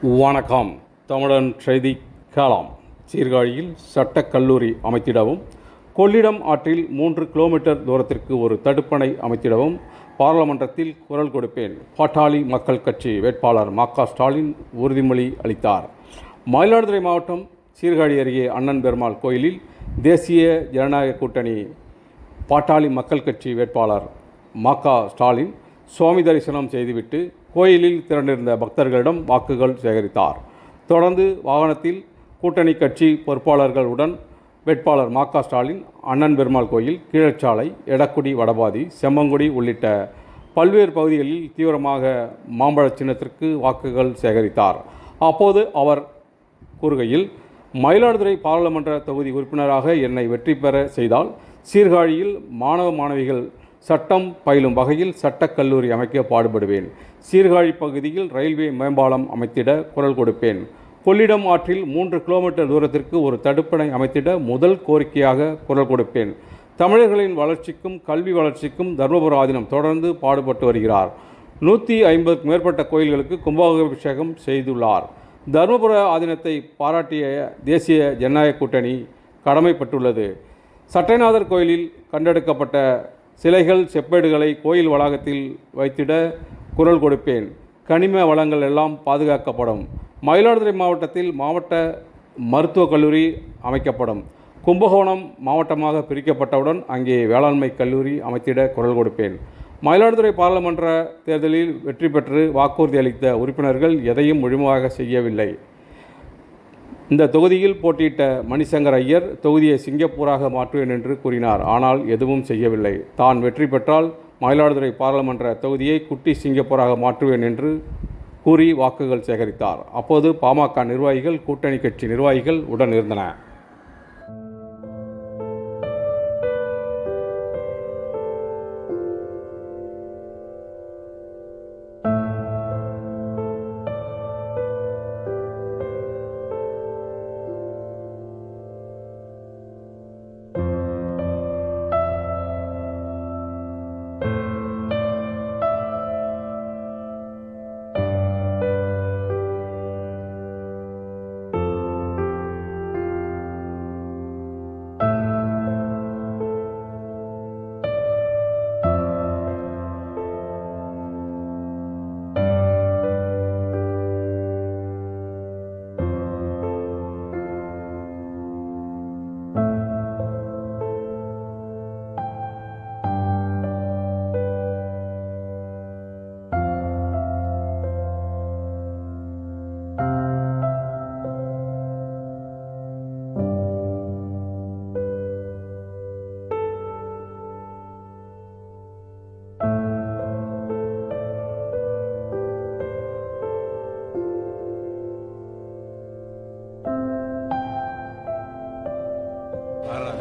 வணக்கம். தமிழன் செய்தி காலம். சீர்காழியில் சட்டக் கல்லூரி அமைத்திடவும் கொள்ளிடம் ஆற்றில் மூன்று கிலோமீட்டர் தூரத்திற்கு ஒரு தடுப்பணை அமைத்திடவும் பாராளுமன்றத்தில் குரல் கொடுப்பேன். பாட்டாளி மக்கள் கட்சி வேட்பாளர் மா ஸ்டாலின் உறுதிமொழி அளித்தார். மயிலாடுதுறை மாவட்டம் சீர்காழி அருகே அண்ணன் பெருமாள் கோயிலில் தேசிய ஜனநாயக கூட்டணி பாட்டாளி மக்கள் கட்சி வேட்பாளர் மாக்கா ஸ்டாலின் சுவாமி தரிசனம் செய்துவிட்டு கோயிலில் திரண்டிருந்த பக்தர்களிடம் வாக்குகள் சேகரித்தார். தொடர்ந்து வாகனத்தில் கூட்டணி கட்சி பொறுப்பாளர்களுடன் வேட்பாளர் மாக்கா ஸ்டாலின் அண்ணன் பெருமாள் கோயில் கீழச்சாலை எடக்குடி வடபாதி செம்மங்குடி உள்ளிட்ட பல்வேறு பகுதிகளில் தீவிரமாக மாம்பழ சின்னத்திற்கு வாக்குகள் சேகரித்தார். அப்போது அவர் கூறுகையில் மயிலாடுதுறை பாராளுமன்ற தொகுதி உறுப்பினராக என்னை வெற்றி பெற செய்தால் சீர்காழியில் மாணவ மாணவிகள் சட்டம் பயிலும் வகையில் சட்டக் கல்லூரி அமைக்க பாடுபடுவேன். சீர்காழி பகுதியில் ரயில்வே மேம்பாலம் அமைத்திட குரல் கொடுப்பேன். கொள்ளிடம் ஆற்றில் மூன்று கிலோமீட்டர் தூரத்திற்கு ஒரு தடுப்பணை அமைத்திட முதல் கோரிக்கையாக குரல் கொடுப்பேன். தமிழர்களின் வளர்ச்சிக்கும் கல்வி வளர்ச்சிக்கும் தர்மபுர ஆதீனம் தொடர்ந்து பாடுபட்டு வருகிறார். நூற்றி ஐம்பதுக்கு மேற்பட்ட கோயில்களுக்கு கும்பாபிஷேகம் செய்துள்ளார். தருமபுர ஆதீனத்தை பாராட்டிய தேசிய ஜனநாயக கூட்டணி கடமைப்பட்டுள்ளது. சட்டைநாதர் கோயிலில் கண்டெடுக்கப்பட்ட சிலைகள் செப்பேடுகளை கோயில் வளாகத்தில் வைத்திட குரல் கொடுப்பேன். கனிம வளங்கள் எல்லாம் பாதுகாக்கப்படும். மயிலாடுதுறை மாவட்டத்தில் மாவட்ட மருத்துவக் கல்லூரி அமைக்கப்படும். கும்பகோணம் மாவட்டமாக பிரிக்கப்பட்டவுடன் அங்கே வேளாண்மை கல்லூரி அமைத்திட குரல் கொடுப்பேன். மயிலாடுதுறை பாராளுமன்ற தேர்தலில் வெற்றி பெற்று வாக்குறுதி அளித்த உறுப்பினர்கள் எதையும் முழுமையாக செய்யவில்லை. இந்த தொகுதியில் போட்டியிட்ட மணிசங்கர் ஐயர் தொகுதியை சிங்கப்பூராக மாற்றுவேன் என்று கூறினார். ஆனால் எதுவும் செய்யவில்லை. தான் வெற்றி பெற்றால் மயிலாடுதுறை பாராளுமன்ற தொகுதியை குட்டி சிங்கப்பூராக மாற்றுவேன் என்று கூறி வாக்குகள் சேகரித்தார். அப்போது பாமக நிர்வாகிகள் கூட்டணி கட்சி நிர்வாகிகள் உடன் இருந்தன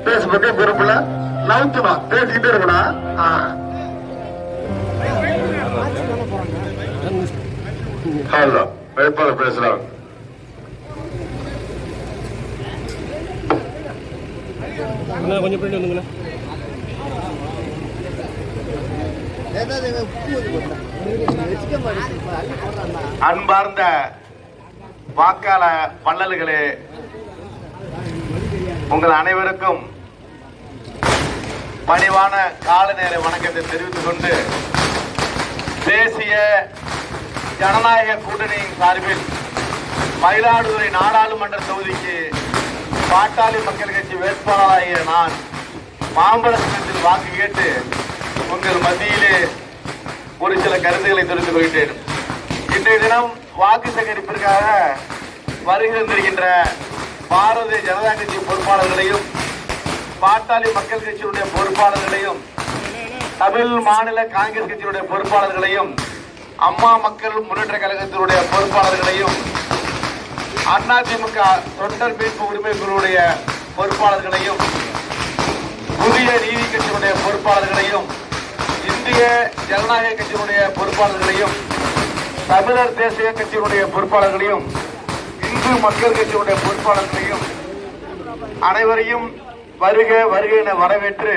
பேசும்போது பொறுப்புல. நவுத்தணும் பேசிக்கிட்டே இருக்கணும். ஹலோ வேட்பாளர் பேசுறாங்க கொஞ்சம் பின்னாடி வந்துங்களா அன்பார்ந்த வாக்காள வள்ளல்களே உங்கள் அனைவருக்கும் பணிவான கால நேர வணக்கத்தை தெரிவித்துக் கொண்டு தேசிய ஜனநாயக கூட்டணியின் சார்பில் மயிலாடுதுறை நாடாளுமன்ற தொகுதிக்கு பாட்டாளி மக்கள் கட்சி வேட்பாளராகிய நான் மாம்பழ வாக்கு கேட்டு உங்கள் மத்தியிலே ஒரு சில கருத்துக்களை தெரிந்து கொள்கிறேன் இன்றைய தினம் வாக்கு சேகரிப்பிற்காக வருகின்றிருக்கின்ற பாரதிய ஜனதா கட்சி பொறுப்பாளர்களையும் பாட்டாளி மக்கள் கட்சியினுடைய பொறுப்பாளர்களையும் தமிழ் மாநில காங்கிரஸ் கட்சியினுடைய பொறுப்பாளர்களையும் அம்மா மக்கள் முன்னேற்ற கழகத்தினுடைய பொறுப்பாளர்களையும் அதிமுக தொண்டர் மீட்பு உரிமை குழுவுடைய பொறுப்பாளர்களையும் புதிய நீதி கட்சியினுடைய பொறுப்பாளர்களையும் இந்திய ஜனநாயக கட்சியினுடைய பொறுப்பாளர்களையும் தமிழர் தேசிய கட்சியினுடைய பொறுப்பாளர்களையும் இந்து மக்கள் கட்சியினுடைய பொறுப்பாளர்களையும் அனைவரையும் வருக வருக என வரவேற்று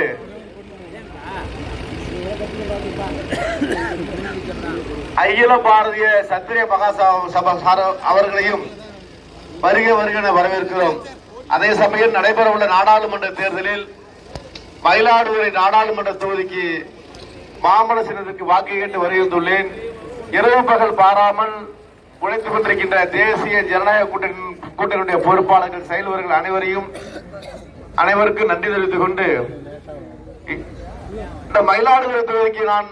அகில பாரதிய சத்திரிய மகாசபா அவர்களையும் வருக வருக என வரவேற்கிறோம். அதே சமயம் நடைபெறவுள்ள நாடாளுமன்ற தேர்தலில் மயிலாடுதுறை நாடாளுமன்ற தொகுதிக்கு மாமன சின்னத்திற்கு வாக்கு கேட்டு வருகின்றுள்ளேன். இரவு பகல் பாராமல் உழைத்துக் கொண்டிருக்கின்ற தேசிய ஜனநாயக கூட்டணி கூட்டணியுடைய பொறுப்பாளர்கள் செயல்வர்கள் அனைவரையும் அனைவருக்கும் நன்றி தெரிவித்துக் கொண்டு இந்த மயிலாடுதுறை தொகுதிக்கு நான்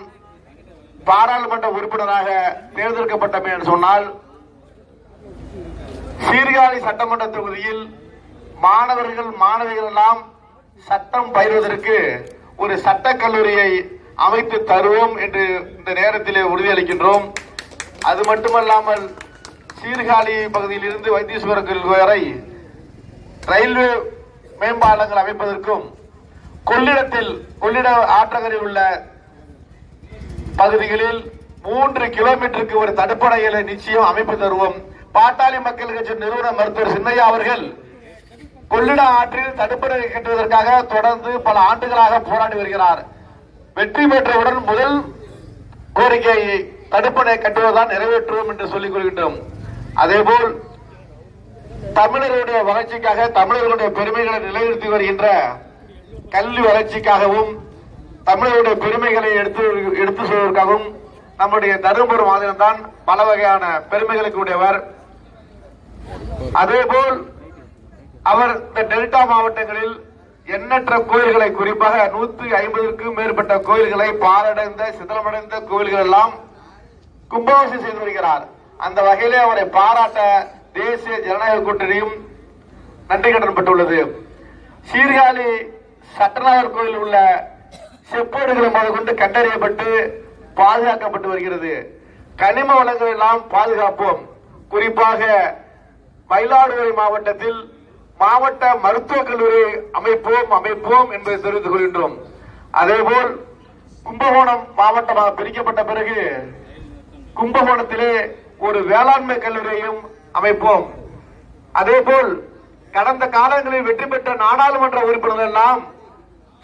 பாராளுமன்ற உறுப்பினராக தேர்ந்தெடுக்கப்பட்டமே என்று சொன்னால் சீர்காழி சட்டமன்ற தொகுதியில் மாணவர்கள் மாணவிகள் எல்லாம் சட்டம் பயிர்வதற்கு ஒரு சட்டக் கல்லூரியை அமைத்து தருவோம் என்று இந்த நேரத்திலே உறுதியளிக்கின்றோம். அது மட்டுமல்லாமல் சீர்காழி பகுதியில் இருந்து வைத்தீஸ்வரர் கோயில் வரை ரயில்வே மேம்பாலங்கள் அமைப்பதற்கும் கொள்ளிடத்தில் கொள்ளிட ஆற்றகரில் உள்ள பகுதிகளில் மூன்று கிலோமீட்டருக்கு ஒரு தடுப்பணைகளை நிச்சயம் அமைப்பு தருவோம். பாட்டாளி மக்கள் கட்சி நிறுவன மருத்துவர் சின்னையா அவர்கள் கொள்ளிட ஆற்றில் தடுப்பணை கட்டுவதற்காக தொடர்ந்து பல ஆண்டுகளாக போராடி வருகிறார். வெற்றி பெற்றவுடன் முதல் கோரிக்கையை தடுப்பணை கட்டுவதுதான் நிறைவேற்றுவோம் என்று சொல்லிக் கொள்கின்றோம். அதேபோல் தமிழர்களுடைய வளர்ச்சிக்காக தமிழர்களுடைய பெருமைகளை நிலைநிறுத்தி வருகின்ற கல்வி வளர்ச்சிக்காகவும் தமிழருடைய பெருமைகளை எடுத்து எடுத்து சொல்வதற்காகவும் நம்முடைய தருமபுரி மாநிலம் தான் பல வகையான பெருமைகளுக்கு உடையவர் அதேபோல் அவர் இந்த டெல்டா மாவட்டங்களில் எண்ணற்ற கோயில்களை குறிப்பாக நூத்தி ஐம்பதுக்கும் மேற்பட்ட கோயில்களை பாலடைந்த சிதலமடைந்த கோயில்கள் எல்லாம் கும்பாபிஷேகம் செய்து வருகிறார். அந்த வகையிலே அவரை பாராட்ட தேசிய ஜனநாயக கூட்டணியும் நன்றி கடன்பட்டுள்ளது சீர்காழி சட்டநாதர் கோயில் உள்ள செப்பேடுகளை முதற்கொண்டு கண்டறியப்பட்டு பாதுகாக்கப்பட்டு வருகிறது. கனிம வளங்களை எல்லாம் பாதுகாப்போம். குறிப்பாக மயிலாடுதுறை மாவட்டத்தில் மாவட்ட மருத்துவக் கல்லூரி அமைப்போம் அமைப்போம் என்பதை தெரிவித்துக் கொள்கின்றோம். அதேபோல் கும்பகோணம் மாவட்டமாக பிரிக்கப்பட்ட பிறகு கும்பகோணத்திலே ஒரு வேளாண்மை கல்லூரியையும் அமைப்போம். அதேபோல் கடந்த காலங்களில் வெற்றி பெற்ற நாடாளுமன்ற உறுப்பினர்கள் எல்லாம்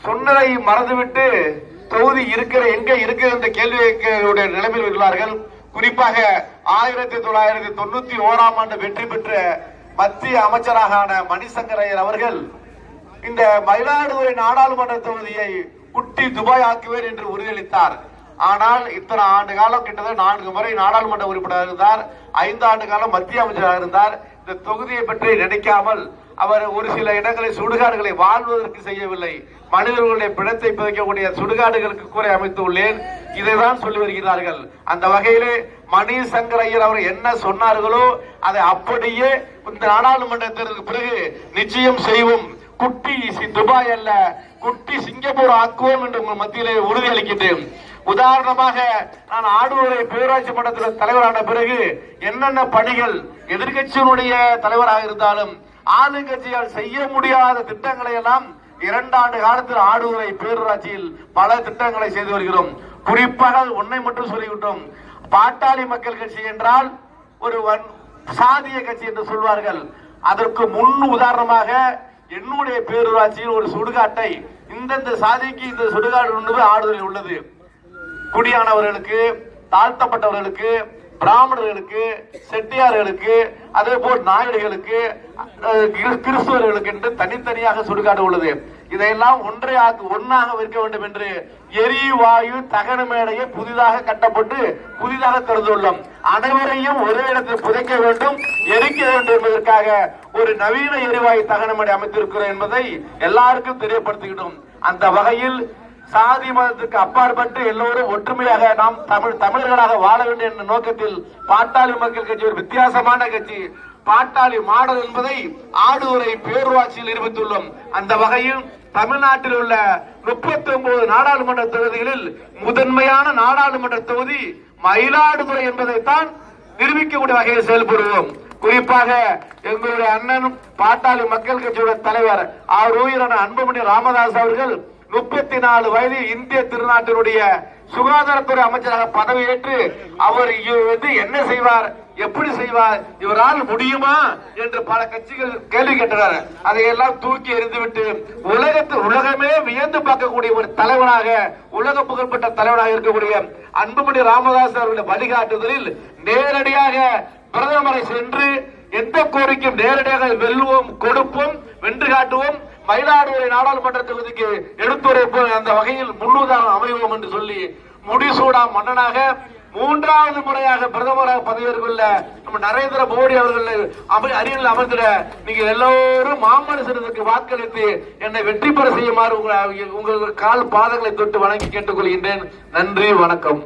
சொன்னதை மறந்துவிட்டு தொகுதி இருக்கிற எங்க இருக்கிற இந்த கேள்வியுடைய நிலைமையில் உள்ளார்கள் குறிப்பாக ஆயிரத்தி தொள்ளாயிரத்தி தொண்ணூத்தி ஓராம் ஆண்டு வெற்றி பெற்ற மத்திய அமைச்சராக மணிசங்கரையர் அவர்கள் இந்த மயிலாடுதுறை நாடாளுமன்ற தொகுதியை குட்டி துபாய் ஆக்குவேன் என்று உறுதியளித்தார். ஆனால் இத்தனை ஆண்டு காலம் கிட்டத்தட்ட நான்கு முறை நாடாளுமன்ற உறுப்பினராக இருந்தார் ஐந்து ஆண்டு காலம் மத்திய அமைச்சராக இருந்தார். இந்த தொகுதியை பற்றி நினைக்காமல் அவர் ஒரு சில இடங்களில் சுடுகாடுகளை வாழ்வதற்கு செய்யவில்லை. மனிதர்களுடைய பிணத்தை பிதைக்கக்கூடிய சுடுகாடுகளுக்கு கூரை அமைத்துள்ளேன் இதைதான் சொல்லி வருகிறார்கள். அந்த வகையிலே மணி சங்கர் ஐயர் அவர் என்ன சொன்னார்களோ அதை அப்படியே இந்த நாடாளுமன்ற தேர்தலுக்கு பிறகு நிச்சயம் செய்வோம். குட்டி துபாய் அல்ல குட்டி சிங்கப்பூர் ஆக்குவோம் என்று உங்கள் மத்தியிலே உறுதியளிக்கின்றேன் உதாரணமாக நான் ஆடுதுறை பேராட்சி மன்றத்தில் தலைவரான பிறகு என்னென்ன பணிகள் எதிர்கட்சியினுடைய தலைவராக இருந்தாலும் ஆளுங்கட்சியால் செய்ய முடியாத திட்டங்களை எல்லாம் இரண்டாண்டு காலத்தில் ஆடுதுறை பேரூராட்சியில் பல திட்டங்களை செய்து வருகிறோம். குறிப்பாக ஒன்றை மட்டும் சொல்லிவிட்டோம். பாட்டாளி மக்கள் கட்சி என்றால் ஒரு வன்- சாதிய கட்சி என்று சொல்வார்கள். அதற்கு முன் உதாரணமாக என்னுடைய பேரூராட்சியில் ஒரு சுடுகாட்டை இந்தந்த சாதிக்கு இந்த சுடுகாடு என்பது உள்ளது. குடியானவர்களுக்கு தாழ்த்தப்பட்டவர்களுக்கு பிராமணர்களுக்கு செட்டியார்களுக்கு அதே போல் நாயுடுகளுக்கு அஹ், கிறிஸ்துவர்களுக்கு என்று தனித்தனியாக சுடுகாடு உள்ளது. இதையெல்லாம் ஒன்றை ஆக்கு ஒன்னாக வைக்க வேண்டும் என்று எரிவாயு தகன மேடையை புதிதாக கட்டப்பட்டு புதிதாக திறந்துள்ளோம். அனைவரையும் ஒரே இடத்தில் புதைக்க வேண்டும் எரிக்க வேண்டும் என்பதற்காக ஒரு நவீன எரிவாயு தகன மேடை அமைத்திருக்கிறோம் என்பதை எல்லாருக்கும் தெரியப்படுத்திக்கிட்டோம். அந்த வகையில் சாதி மதத்துக்கு அப்பாற்பட்டு எல்லோரும் ஒற்றுமையாக நாம் தமிழ் தமிழர்களாக வாழ வேண்டும் என்ற நோக்கத்தில் பாட்டாளி மக்கள் கட்சி ஒரு வித்தியாசமான கட்சி. பாட்டாளி மாடல் என்பதை ஆடுவரை பேரூராட்சியில் நிரூபித்துள்ளோம். அந்த வகையில் தமிழ்நாட்டில் உள்ள முப்பத்தி ஒன்பது நாடாளுமன்ற தொகுதிகளில் முதன்மையான நாடாளுமன்ற தொகுதி மயிலாடுதுறை என்பதைத்தான் நிரூபிக்கக்கூடிய வகையில் செயல்படுவோம். குறிப்பாக எங்களுடைய அண்ணன் பாட்டாளி மக்கள் கட்சியுடைய தலைவர் ஆர் உயிரான அன்புமணி ராமதாஸ் அவர்கள் முப்பத்தி நாலு வயதில் இந்திய திருநாட்டினுடைய சுகாதாரத்துறை அமைச்சராக பதவியேற்று அவர் வந்து என்ன செய்வார் எப்படி செய்வார் இவரால் முடியுமா என்று பல கட்சிகள் கேள்வி கேட்டனர். அதையெல்லாம் தூக்கி எறிந்துவிட்டு உலகத்தில் உலகமே வியந்து பார்க்கக்கூடிய ஒரு தலைவனாக உலக புகழ்பெற்ற தலைவனாக இருக்கக்கூடிய அன்புமணி ராமதாஸ் அவருடைய வழிகாட்டுதலில் நேரடியாக பிரதமரை சென்று எந்த கோரிக்கையும் நேரடியாக வெல்லுவோம் கொடுப்போம் வென்று காட்டுவோம். மயிலாடுதுறை நாடாளுமன்ற தொகுதிக்கு எடுத்துரைப்பு அந்த வகையில் முன்னுதாரணம் அமைவோம் என்று சொல்லி முடிசூடா மன்னனாக மூன்றாவது முறையாக பிரதமராக பதவியேற்குள்ள நம்ம நரேந்திர மோடி அவர்கள் அமை அரியணில் அமர்ந்திட நீங்க எல்லோரும் மாமனுசனத்துக்கு வாக்களித்து என்னை வெற்றி பெற செய்யுமாறு உங்கள் உங்கள் கால் பாதங்களை தொட்டு வணங்கி கேட்டுக்கொள்கின்றேன். நன்றி வணக்கம்.